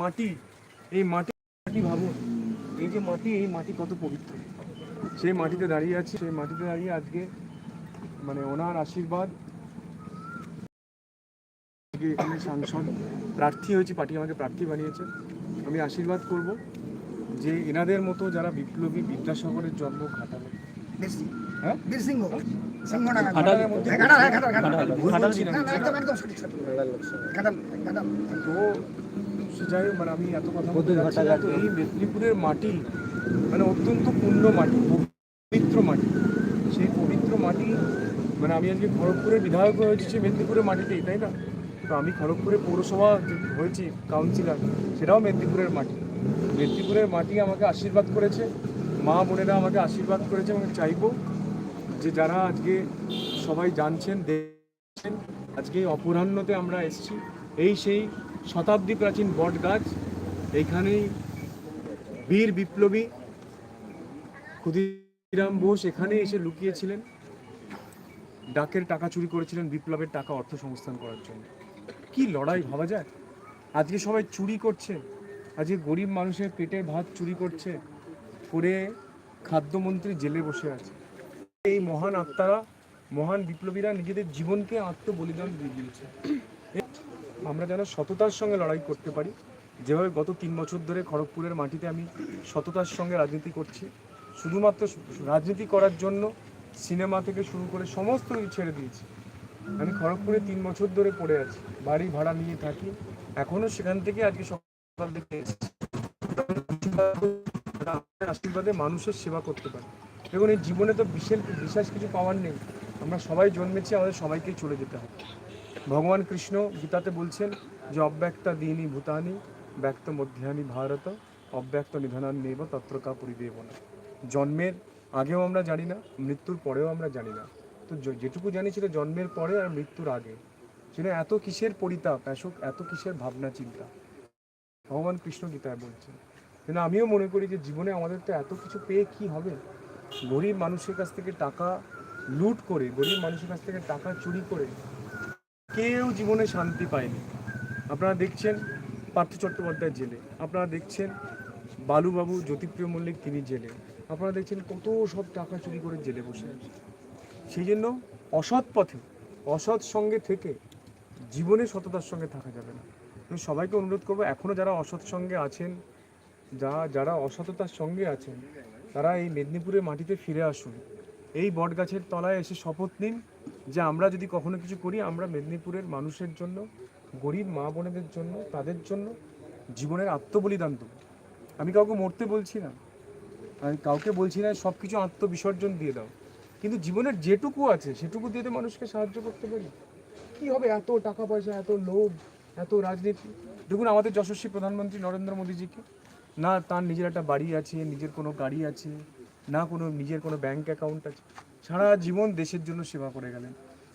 মাটি এই মাটি মাটি ভাবুন এই যে মাটি এই মাটি কত পবিত্র। সেই মাটিতে দাঁড়িয়ে আছে সেই মাটিতে দাঁড়িয়ে আজকে মানে ওনার আশীর্বাদ। এখানে সাংসদ প্রার্থী হয়েছি পার্টি আমাকে প্রার্থী বানিয়েছে। আমি আশীর্বাদ করব যে এনাদের মতো যারা বিপ্লবী বিদ্যাসাগরের জন্ম ঘাটাল। তো সে যাই মানে আমি এত কথা বলতে যাচ্ছি না, তো এই মেদিনীপুরের মাটি মানে অত্যন্ত পূর্ণ মাটি পবিত্র মাটি। সেই পবিত্র মাটি মানে আমি আজকে খড়গপুরের বিধায়ক হয়েছি সেই মেদিনীপুরের মাটিতেই তাই না? তো আমি খড়গপুরে পৌরসভা যে হয়েছি কাউন্সিলর সেটাও মেদিনীপুরের মাটি। মেদিনীপুরের মাটি আমাকে আশীর্বাদ করেছে মা বোনেরা আমাকে আশীর্বাদ করেছে এবং চাইব যে যারা আজকে সবাই জানছেন দেখছেন আজকে অপরাহ্নতে আমরা এসেছি এই সেই শতাব্দী প্রাচীন বট গাছ, এইখানেই বীর বিপ্লবী ক্ষুদিরাম বোস এখানে এসে লুকিয়েছিলেন। ডাকের টাকা চুরি করেছিলেন, বিপ্লবের টাকা অর্থ সংস্থান করার জন্য। কি লড়াই ভাবা যায়? আজকে সবাই চুরি করছে, আজকে গরিব মানুষের পেটের ভাত চুরি করছে করে খাদ্যমন্ত্রী জেলে বসে আছে। এই মহান আত্মারা, মহান বিপ্লবীরা নিজেদের জীবনকে আত্মবলিদান দিয়ে দিয়েছে। আমরা যেন সততার সঙ্গে লড়াই করতে পারি। যেভাবে গত তিন বছর ধরে খড়গপুরের মাটিতে আমি সততার সঙ্গে রাজনীতি করছি, শুধুমাত্র রাজনীতি করার জন্য সিনেমা থেকে শুরু করে সমস্ত কিছু ছেড়ে দিয়েছি। আমি খড়গপুরে তিন বছর ধরে পড়ে আছি, বাড়ি ভাড়া নিয়ে থাকি, এখনও সেখান থেকে আজকে সকাল এসেছি আশীর্বাদে মানুষের সেবা করতে পারি। দেখুন, এই জীবনে তো বিশেষ বিশেষ কিছু পাওয়ার নেই। আমরা সবাই জন্মেছি, আমাদের সবাইকেই চলে যেতে হবে। ভগবান কৃষ্ণ গীতাতে বলছেন যে অব্যক্তা দিনী ভূতানি, ব্যক্ত মধ্যানি ভারত, অব্যক্ত নিধনান নেব তত্রকা পরিদেব না জন্মের আগেও আমরা জানি না, মৃত্যুর পরেও আমরা জানি না। তো যেটুকু জানি সেটা জন্মের পরে আর মৃত্যুর আগে। সেটা এত কিসের পরিতাপ এসক এত কিসের ভাবনা, চিন্তা। ভগবান কৃষ্ণ গীতায় বলছেন। কিন্তু আমিও মনে করি যে জীবনে আমাদের তো এত কিছু পেয়ে কি হবে? গরিব মানুষের কাছ থেকে টাকা লুট করে, গরিব মানুষের কাছ থেকে টাকা চুরি করে কেউ জীবনে শান্তি পায়নি। আপনারা দেখছেন পার্থ চট্টোপাধ্যায় জেলে। আপনারা দেখছেন বালুবাবু জ্যোতিপ্রিয় মল্লিক তিনি জেলে। আপনারা দেখছেন কত সব টাকা চুরি করে জেলে বসে আছে। সেই জন্য অসৎ পথে, অসৎ সঙ্গে থেকে জীবনে সততার সঙ্গে থাকা যাবে না। আমি সবাইকে অনুরোধ করব এখনও যারা অসৎ সঙ্গে আছেন, যা, যারা অসততার সঙ্গে আছেন, তারা এই মেদিনীপুরের মাটিতে ফিরে আসুন। এই বটগাছের তলায় এসে শপথ নিন যে আমরা যদি কখনো কিছু করি, আমরা মেদিনীপুরের মানুষের জন্য, গরিব মা বোনেদের জন্য, তাদের জন্য জীবনের আত্মবলিদান দেবো। আমি কাউকে মরতে বলছি না। আমি কাউকে বলছি না সব কিছু আত্মবিসর্জন দিয়ে দাও। কিন্তু জীবনের যেটুকু আছে, সেটুকু দিয়ে তো মানুষকে সাহায্য করতে পারি। কি হবে এত টাকা পয়সা, এত লোভ, এত রাজনীতি? দেখুন, আমাদের যশস্বী প্রধানমন্ত্রী নরেন্দ্র মোদীজিকে, না, তার নিজের একটা বাড়ি আছে, নিজের কোনো গাড়ি আছে না কোনো নিজের কোনো ব্যাংক অ্যাকাউন্ট আছে। সারা জীবন দেশের জন্য সেবা করে গেলেন।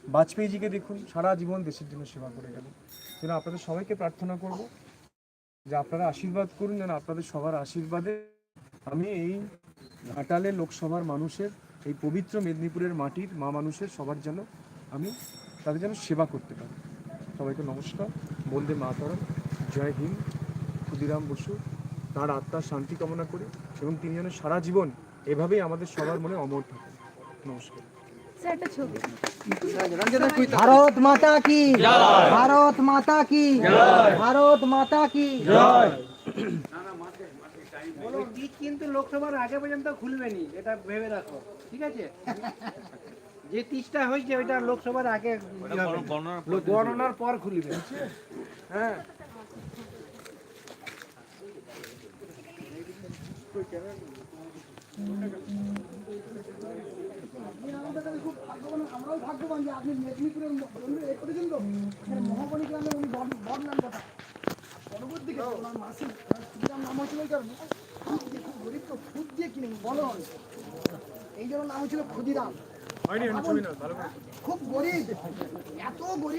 বাজপেয়ীজিকে দেখুন, সারা জীবন দেশের জন্য সেবা করে গেলেন। যেন আপনাদের সবাইকে প্রার্থনা করব, যে আপনারা আশীর্বাদ করুন, যেন আপনাদের সবার আশীর্বাদে আমি এই ঘাটালে লোকসভার মানুষের, এই পবিত্র মেদিনীপুরের মাটির মা মানুষের সবার যেন আমি তাদের যেন সেবা করতে পারি। সবাইকে নমস্কার। বন্দে মাতরম। জয় হিন্দ। ক্ষুদিরাম বসু। তার আত্মার শান্তি কামনা করি এবং তিনি যেন সারা জীবন এভাবেই আমাদের সবার মনে অমর থাকেন নমস্কার। ভারত মাতা কি? ভারত মাতা কি? ভারত মাতা কি? কিন্তু লোকসভার আগে পর্যন্ত খুলবেনি এটা ভেবে রাখো ঠিক আছে যে টিচটা হয়েছে ওইটা লোকসভার আগে গণনার পর খুলবে হ্যাঁ আমরাও ভাগ্যবান যে আপনি মেদিনীপুরের করেছেন তো মহাবনী গ্রামে উনি বর নাম কথা পরবর্তীকে ওনার মাসি সুবিধার নাম হয়েছিল ওই কারণে খুব গরিব তো খুব দিয়ে কিনে বলো এই জন্য নাম হয়েছিল ক্ষুদিরাম খুব গরিব এত গরিব